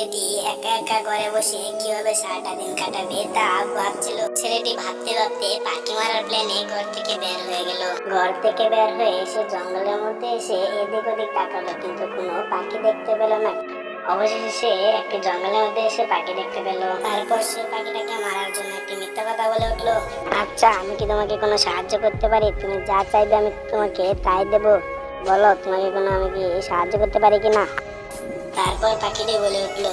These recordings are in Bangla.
ছেলেটি একা একা ঘরে বসে কীভাবে সারাটা দিন কাটাবে তা ভাবছিল। ছেলেটি ভাবতে ভাবতে পাখি মারার প্ল্যানে ঘর থেকে বের হয়ে গেল। ঘর থেকে বের হয়ে এসে জঙ্গলের মধ্যে এসে এদিক ওদিক তাকালো, কিন্তু কোনো পাখি দেখতে পেল না। অবশেষে সে একটি জঙ্গলের মধ্যে এসে পাখি দেখতে পেল। তারপর সে পাখিটাকে মারার জন্য একটি মিথ্যা কথা বলে উঠল আচ্ছা আমি কি তোমাকে কোনো সাহায্য করতে পারি? তুমি যা চাইবে আমি তোমাকে তাই দেবো। বলো, তোমাকে কোনো আমি কি সাহায্য করতে পারি কি না তারপর পাখিটি বলে উঠল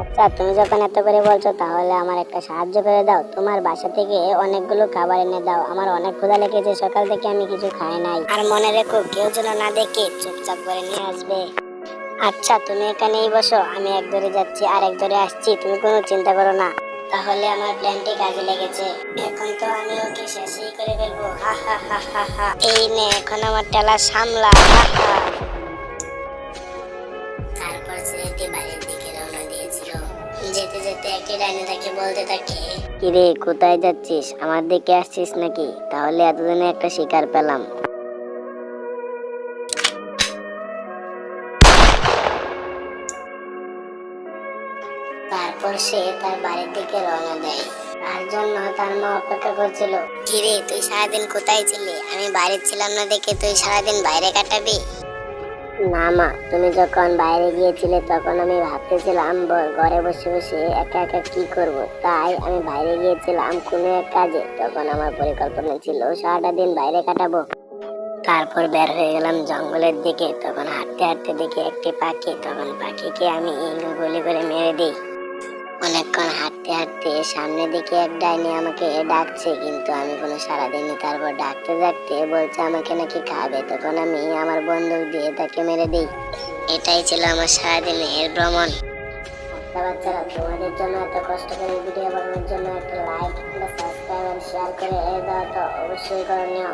আচ্ছা তুমি যখন এত করে বলছো, তাহলে আমার একটা সাহায্য করে দাও। তোমার বাসা থেকে অনেকগুলো খাবার এনে দাও। আমার অনেক ক্ষুধা লেগেছে, সকাল থেকে আমি কিছু খাই নাই। আর মনে রেখো, কেউ যেন না দেখে চুপচাপ করে নিয়ে আসবে। আচ্ছা তুমি এখানেই বসো, আমি এক ধরে যাচ্ছি আর এক ধরে আসছি। তুমি কোনো চিন্তা করো না। তাহলে আমার প্ল্যানটি কাজে লেগেছে। এখন তো আমি ওকে শেষই করে ফেলব। হা হা হা হা হা। এই নে, এখন আমার টেলা সামলা। হা হা যেতে যেতে একটি ডাইনি তাকে বলতে থাকে। কিরে কোথায় যাচ্ছিস? আমার দিকে আসছিস নাকি? তাহলে এতদিনে একটা শিকার পেলাম। তারপর সে তার বাড়ির দিকে রওনা দেয়। তার জন্য তার মা অপেক্ষা করছিল কিরে তুই সারাদিন কোথায় ছিলি? আমি বাইরে ছিলাম না দেখে তুই সারাদিন বাইরে কাটাবি? না মা, তুমি যখন বাইরে গিয়েছিলে তখন আমি ভাবতেছিলাম ঘরে বসে বসে একা একা কি করব। তাই আমি বাইরে গিয়েছিলাম কোনো এক কাজে। তখন আমার পরিকল্পনা ছিল সারাটা দিন বাইরে কাটাবো। তারপর বের হয়ে গেলাম জঙ্গলের দিকে। তখন হাঁটতে হাঁটতে দেখি একটি পাখি। তখন পাখিকে আমি গুলি করে মেরে দিই। অনেকক্ষণ হাঁটতে হাঁটতে সামনে দিকে এক ডাইনি আমাকে ডাকছে, কিন্তু আমি কোনো সারা দিইনি। তারপর ডাকতে ডাকতে বলছে, আমাকে নাকি খাবে? তখন আমি আমার বন্দুক দিয়ে তাকে মেরে দিই। এটাই ছিল আমার সারাদিনের ভ্রমণ। আচ্ছা বাচ্চারা, তোমাদের জন্য এত কষ্ট করে ভিডিও বানানোর জন্য একটা লাইক সাবস্ক্রাইব আর শেয়ার করে দাও তো। অবশ্যই করণীয়